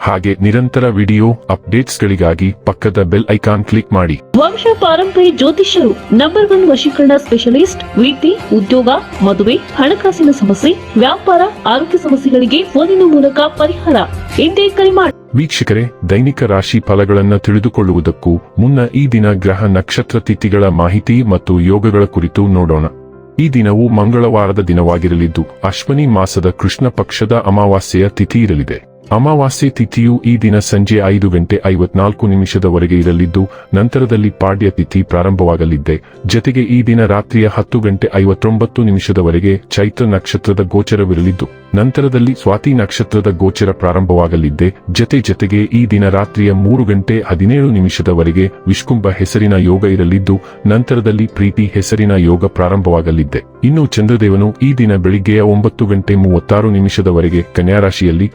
ಹಾಗೆ ನಿರಂತರ ವಿಡಿಯೋ ಅಪ್ಡೇಟ್ಸ್ಗಳಿಗಾಗಿ ಪಕ್ಕದ ಬೆಲ್ ಐಕಾನ್ ಕ್ಲಿಕ್ ಮಾಡಿ. ವಂಶ ಪಾರಂಪರಿ ಜ್ಯೋತಿಷ್ಯರು ನಂಬರ್ ಒನ್ ವಶೀಕರಣ ಸ್ಪೆಷಲಿಸ್ಟ್ ವೃತ್ತಿ ಉದ್ಯೋಗ ಮದುವೆ ಹಣಕಾಸಿನ ಸಮಸ್ಯೆ ವ್ಯಾಪಾರ ಆರೋಗ್ಯ ಸಮಸ್ಯೆಗಳಿಗೆ ಫೋನಿನ ಮೂಲಕ ಪರಿಹಾರ. ಇಂದೇ ಕರೆ ಮಾಡಿ ವೀಕ್ಷಕರೇ ದೈನಿಕ ರಾಶಿ ಫಲಗಳನ್ನು ತಿಳಿದುಕೊಳ್ಳುವುದಕ್ಕೂ ಮುನ್ನ ಈ ದಿನ ಗ್ರಹ ನಕ್ಷತ್ರ ತಿಥಿಗಳ ಮಾಹಿತಿ ಮತ್ತು ಯೋಗಗಳ ಕುರಿತು ನೋಡೋಣ. ಈ ದಿನವು ಮಂಗಳವಾರದ ದಿನವಾಗಿರಲಿದ್ದು ಅಶ್ವನಿ ಮಾಸದ ಕೃಷ್ಣ ಪಕ್ಷದ ಅಮಾವಾಸ್ಯೆಯ ತಿಥಿ ಇರಲಿದೆ. ಅಮಾವಾಸ್ಯೆ ತಿಥಿಯು ಈ ದಿನ ಸಂಜೆ ಐದು ಗಂಟೆ ಐವತ್ನಾಲ್ಕು ನಿಮಿಷದವರೆಗೆ ಇರಲಿದ್ದು, ನಂತರದಲ್ಲಿ ಪಾಡ್ಯ ತಿಥಿ ಪ್ರಾರಂಭವಾಗಲಿದ್ದೆ. ಜತೆಗೆ ಈ ದಿನ ರಾತ್ರಿಯ ಹತ್ತು ಗಂಟೆ ಐವತ್ತೊಂಬತ್ತು ನಿಮಿಷದವರೆಗೆ ಚೈತ್ರ ನಕ್ಷತ್ರದ ಗೋಚರವಿರಲಿದ್ದು, ನಂತರದಲ್ಲಿ ಸ್ವಾತಿ ನಕ್ಷತ್ರದ ಗೋಚರ ಪ್ರಾರಂಭವಾಗಲಿದ್ದೆ. ಜತೆ ಜತೆಗೆ ಈ ದಿನ ರಾತ್ರಿಯ ಮೂರು ಗಂಟೆ ಹದಿನೇಳು ನಿಮಿಷದವರೆಗೆ ವಿಷ್ಕುಂಭ ಹೆಸರಿನ ಯೋಗ ಇರಲಿದ್ದು, ನಂತರದಲ್ಲಿ ಪ್ರೀತಿ ಹೆಸರಿನ ಯೋಗ ಪ್ರಾರಂಭವಾಗಲಿದ್ದೆ. ಇನ್ನು ಚಂದ್ರದೇವನು ಈ ದಿನ ಬೆಳಿಗ್ಗೆಯ ಒಂಬತ್ತು ಗಂಟೆ ಮೂವತ್ತಾರು ನಿಮಿಷದವರೆಗೆ ಕನ್ಯಾ ರಾಶಿಯಲ್ಲಿ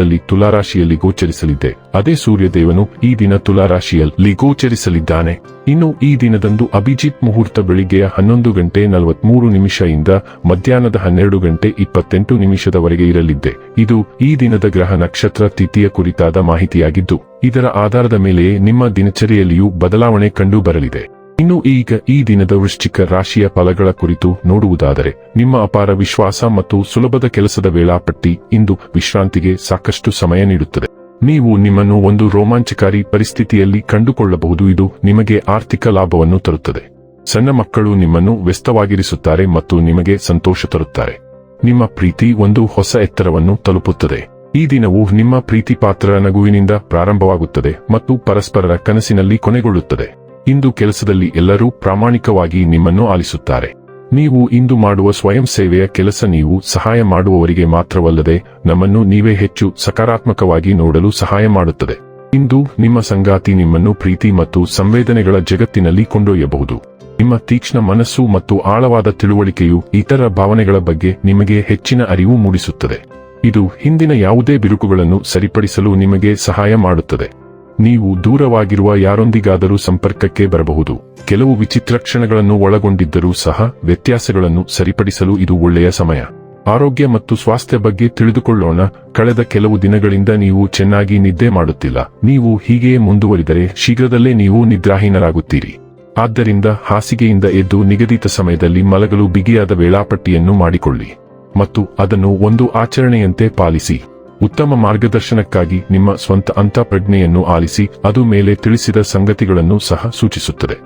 ನಂತರದಲ್ಲಿ ತುಲಾರಾಶಿಯಲ್ಲಿ ಗೋಚರಿಸಲಿದೆ ಅದೇ ಸೂರ್ಯದೇವನು ಈ ದಿನ ತುಲಾರಾಶಿಯಲ್ಲಿ ಗೋಚರಿಸಲಿದ್ದಾನೆ. ಇನ್ನು ಈ ದಿನದಂದು ಅಭಿಜಿತ್ ಮುಹೂರ್ತ ಬೆಳಿಗ್ಗೆಯ ಹನ್ನೊಂದು ಗಂಟೆ ನಲವತ್ಮೂರು ನಿಮಿಷದಿಂದ ಮಧ್ಯಾಹ್ನದ ಹನ್ನೆರಡು ಗಂಟೆ ಇಪ್ಪತ್ತೆಂಟು ನಿಮಿಷದವರೆಗೆ ಇರಲಿದ್ದೆ. ಇದು ಈ ದಿನದ ಗ್ರಹ ನಕ್ಷತ್ರ ತಿಥಿಯ ಕುರಿತಾದ ಮಾಹಿತಿಯಾಗಿದ್ದು, ಇದರ ಆಧಾರದ ಮೇಲೆಯೇ ನಿಮ್ಮ ದಿನಚರಿಯಲ್ಲಿಯೂ ಬದಲಾವಣೆ ಕಂಡು ಬರಲಿದೆ ಇನ್ನು ಈಗ ಈ ದಿನದ ವೃಶ್ಚಿಕ ರಾಶಿಯ ಫಲಗಳ ಕುರಿತು ನೋಡುವುದಾದರೆ, ನಿಮ್ಮ ಅಪಾರ ವಿಶ್ವಾಸ ಮತ್ತು ಸುಲಭದ ಕೆಲಸದ ವೇಳಾಪಟ್ಟಿ ಇಂದು ವಿಶ್ರಾಂತಿಗೆ ಸಾಕಷ್ಟು ಸಮಯ ನೀಡುತ್ತದೆ. ನೀವು ನಿಮ್ಮನ್ನು ಒಂದು ರೋಮಾಂಚಕಾರಿ ಪರಿಸ್ಥಿತಿಯಲ್ಲಿ ಕಂಡುಕೊಳ್ಳಬಹುದು. ಇದು ನಿಮಗೆ ಆರ್ಥಿಕ ಲಾಭವನ್ನು ತರುತ್ತದೆ. ಸಣ್ಣ ಮಕ್ಕಳು ನಿಮ್ಮನ್ನು ವ್ಯಸ್ತವಾಗಿರಿಸುತ್ತಾರೆ ಮತ್ತು ನಿಮಗೆ ಸಂತೋಷ ತರುತ್ತಾರೆ. ನಿಮ್ಮ ಪ್ರೀತಿ ಒಂದು ಹೊಸ ಎತ್ತರವನ್ನು ತಲುಪುತ್ತದೆ. ಈ ದಿನವು ನಿಮ್ಮ ಪ್ರೀತಿ ಪಾತ್ರರ ನಗುವಿನಿಂದ ಪ್ರಾರಂಭವಾಗುತ್ತದೆ ಮತ್ತು ಪರಸ್ಪರರ ಕನಸಿನಲ್ಲಿ ಕೊನೆಗೊಳ್ಳುತ್ತದೆ. ಇಂದು ಕೆಲಸದಲ್ಲಿ ಎಲ್ಲರೂ ಪ್ರಾಮಾಣಿಕವಾಗಿ ನಿಮ್ಮನ್ನು ಆಲಿಸುತ್ತಾರೆ. ನೀವು ಇಂದು ಮಾಡುವ ಸ್ವಯಂ ಸೇವೆಯ ಕೆಲಸ ನೀವು ಸಹಾಯ ಮಾಡುವವರಿಗೆ ಮಾತ್ರವಲ್ಲದೆ ನಮ್ಮನ್ನು ನೀವೇ ಹೆಚ್ಚು ಸಕಾರಾತ್ಮಕವಾಗಿ ನೋಡಲು ಸಹಾಯ ಮಾಡುತ್ತದೆ. ಇಂದು ನಿಮ್ಮ ಸಂಗಾತಿ ನಿಮ್ಮನ್ನು ಪ್ರೀತಿ ಮತ್ತು ಸಂವೇದನೆಗಳ ಜಗತ್ತಿನಲ್ಲಿ ಕೊಂಡೊಯ್ಯಬಹುದು. ನಿಮ್ಮ ತೀಕ್ಷ್ಣ ಮನಸ್ಸು ಮತ್ತು ಆಳವಾದ ತಿಳುವಳಿಕೆಯು ಇತರ ಭಾವನೆಗಳ ಬಗ್ಗೆ ನಿಮಗೆ ಹೆಚ್ಚಿನ ಅರಿವು ಮೂಡಿಸುತ್ತದೆ. ಇದು ಹಿಂದಿನ ಯಾವುದೇ ಬಿರುಕುಗಳನ್ನು ಸರಿಪಡಿಸಲು ನಿಮಗೆ ಸಹಾಯ ಮಾಡುತ್ತದೆ. ನೀವು ದೂರವಾಗಿರುವ ಯಾರೊಂದಿಗಾದರೂ ಸಂಪರ್ಕಕ್ಕೆ ಬರಬಹುದು. ಕೆಲವು ವಿಚಿತ್ರ ಕ್ಷಣಗಳನ್ನು ಒಳಗೊಂಡಿದ್ದರೂ ಸಹ ವ್ಯತ್ಯಾಸಗಳನ್ನು ಸರಿಪಡಿಸಲು ಇದು ಒಳ್ಳೆಯ ಸಮಯ. ಆರೋಗ್ಯ ಮತ್ತು ಸ್ವಾಸ್ಥ್ಯ ಬಗ್ಗೆ ತಿಳಿದುಕೊಳ್ಳೋಣ. ಕಳೆದ ಕೆಲವು ದಿನಗಳಿಂದ ನೀವು ಚೆನ್ನಾಗಿ ನಿದ್ದೆ ಮಾಡುತ್ತಿಲ್ಲ. ನೀವು ಹೀಗೆಯೇ ಮುಂದುವರಿದರೆ ಶೀಘ್ರದಲ್ಲೇ ನೀವು ನಿದ್ರಾಹೀನರಾಗುತ್ತೀರಿ. ಆದ್ದರಿಂದ ಹಾಸಿಗೆಯಿಂದ ಎದ್ದು ನಿಗದಿತ ಸಮಯದಲ್ಲಿ ಮಲಗಲು ಬಿಗಿಯಾದ ವೇಳಾಪಟ್ಟಿಯನ್ನು ಮಾಡಿಕೊಳ್ಳಿ. ಮತ್ತು ಅದನ್ನು ಒಂದು ಆಚರಣೆಯಂತೆ ಪಾಲಿಸಿ. ಉತ್ತಮ ಮಾರ್ಗದರ್ಶನಕ್ಕಾಗಿ ನಿಮ್ಮ ಸ್ವಂತ ಅಂತಃಪ್ರಜ್ಞೆಯನ್ನು ಆಲಿಸಿ, ಅದು ಮೇಲೆ ತಿಳಿಸಿದ ಸಂಗತಿಗಳನ್ನು ಸಹ ಸೂಚಿಸುತ್ತದೆ.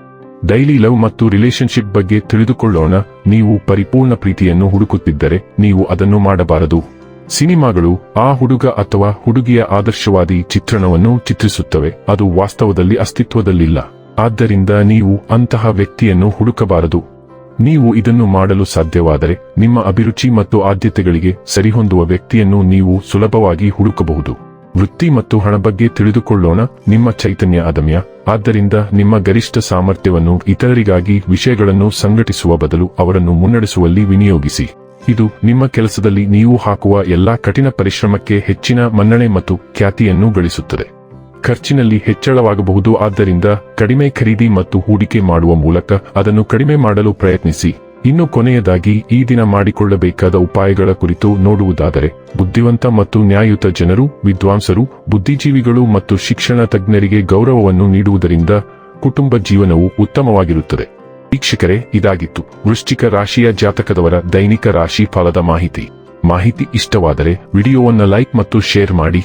ಡೈಲಿ ಲವ್ ಮತ್ತು ರಿಲೇಶನ್ಶಿಪ್ ಬಗ್ಗೆ ತಿಳಿದುಕೊಳ್ಳೋಣ, ನೀವು ಪರಿಪೂರ್ಣ ಪ್ರೀತಿಯನ್ನು ಹುಡುಕುತ್ತಿದ್ದರೆ ನೀವು ಅದನ್ನು ಮಾಡಬಾರದು. ಸಿನಿಮಾಗಳು, ಆ ಹುಡುಗ ಅಥವಾ ಹುಡುಗಿಯ ಆದರ್ಶವಾದಿ ಚಿತ್ರಣವನ್ನು ಚಿತ್ರಿಸುತ್ತವೆ, ಅದು ವಾಸ್ತವದಲ್ಲಿ ಅಸ್ತಿತ್ವದಲ್ಲಿಲ್ಲ. ಆದ್ದರಿಂದ ನೀವು ಅಂತಹ ವ್ಯಕ್ತಿಯನ್ನು ಹುಡುಕಬಾರದು. ನೀವು ಇದನ್ನು ಮಾಡಲು ಸಾಧ್ಯವಾದರೆ ನಿಮ್ಮ ಅಭಿರುಚಿ ಮತ್ತು ಆದ್ಯತೆಗಳಿಗೆ ಸರಿಹೊಂದುವ ವ್ಯಕ್ತಿಯನ್ನು ನೀವು ಸುಲಭವಾಗಿ ಹುಡುಕಬಹುದು. ವೃತ್ತಿ ಮತ್ತು ಹಣ ಬಗ್ಗೆ ತಿಳಿದುಕೊಳ್ಳೋಣ. ನಿಮ್ಮ ಚೈತನ್ಯ ಅದಮ್ಯ. ಆದ್ದರಿಂದ ನಿಮ್ಮ ಗರಿಷ್ಠ ಸಾಮರ್ಥ್ಯವನ್ನು ಇತರರಿಗಾಗಿ ವಿಷಯಗಳನ್ನು ಸಂಘಟಿಸುವ ಬದಲು ಅವರನ್ನು ಮುನ್ನಡೆಸುವಲ್ಲಿ ವಿನಿಯೋಗಿಸಿ. ಇದು ನಿಮ್ಮ ಕೆಲಸದಲ್ಲಿ ನೀವು ಹಾಕುವ ಎಲ್ಲಾ ಕಠಿಣ ಪರಿಶ್ರಮಕ್ಕೆ ಹೆಚ್ಚಿನ ಮನ್ನಣೆ ಮತ್ತು ಖ್ಯಾತಿಯನ್ನು ಗಳಿಸುತ್ತದೆ. ಖರ್ಚಿನಲ್ಲಿ ಹೆಚ್ಚಳವಾಗಬಹುದು. ಆದ್ದರಿಂದ ಕಡಿಮೆ ಖರೀದಿ ಮತ್ತು ಹೂಡಿಕೆ ಮಾಡುವ ಮೂಲಕ ಅದನ್ನು ಕಡಿಮೆ ಮಾಡಲು ಪ್ರಯತ್ನಿಸಿ. ಇನ್ನು ಕೊನೆಯದಾಗಿ, ಈ ದಿನ ಮಾಡಿಕೊಳ್ಳಬೇಕಾದ ಉಪಾಯಗಳ ಕುರಿತು ನೋಡುವುದಾದರೆ, ಬುದ್ಧಿವಂತ ಮತ್ತು ನ್ಯಾಯಯುತ ಜನರು, ವಿದ್ವಾಂಸರು, ಬುದ್ಧಿಜೀವಿಗಳು ಮತ್ತು ಶಿಕ್ಷಣ ತಜ್ಞರಿಗೆ ಗೌರವವನ್ನು ನೀಡುವುದರಿಂದ ಕುಟುಂಬ ಜೀವನವು ಉತ್ತಮವಾಗಿರುತ್ತದೆ. ವೀಕ್ಷಕರೇ, ಇದಾಗಿತ್ತು. ವೃಶ್ಚಿಕ ರಾಶಿಯ ಜಾತಕದವರ ದೈನಿಕ ರಾಶಿ ಫಲದ ಮಾಹಿತಿ. ಮಾಹಿತಿ ಇಷ್ಟವಾದರೆ, ವಿಡಿಯೋವನ್ನು ಲೈಕ್ ಮತ್ತು ಶೇರ್ ಮಾಡಿ.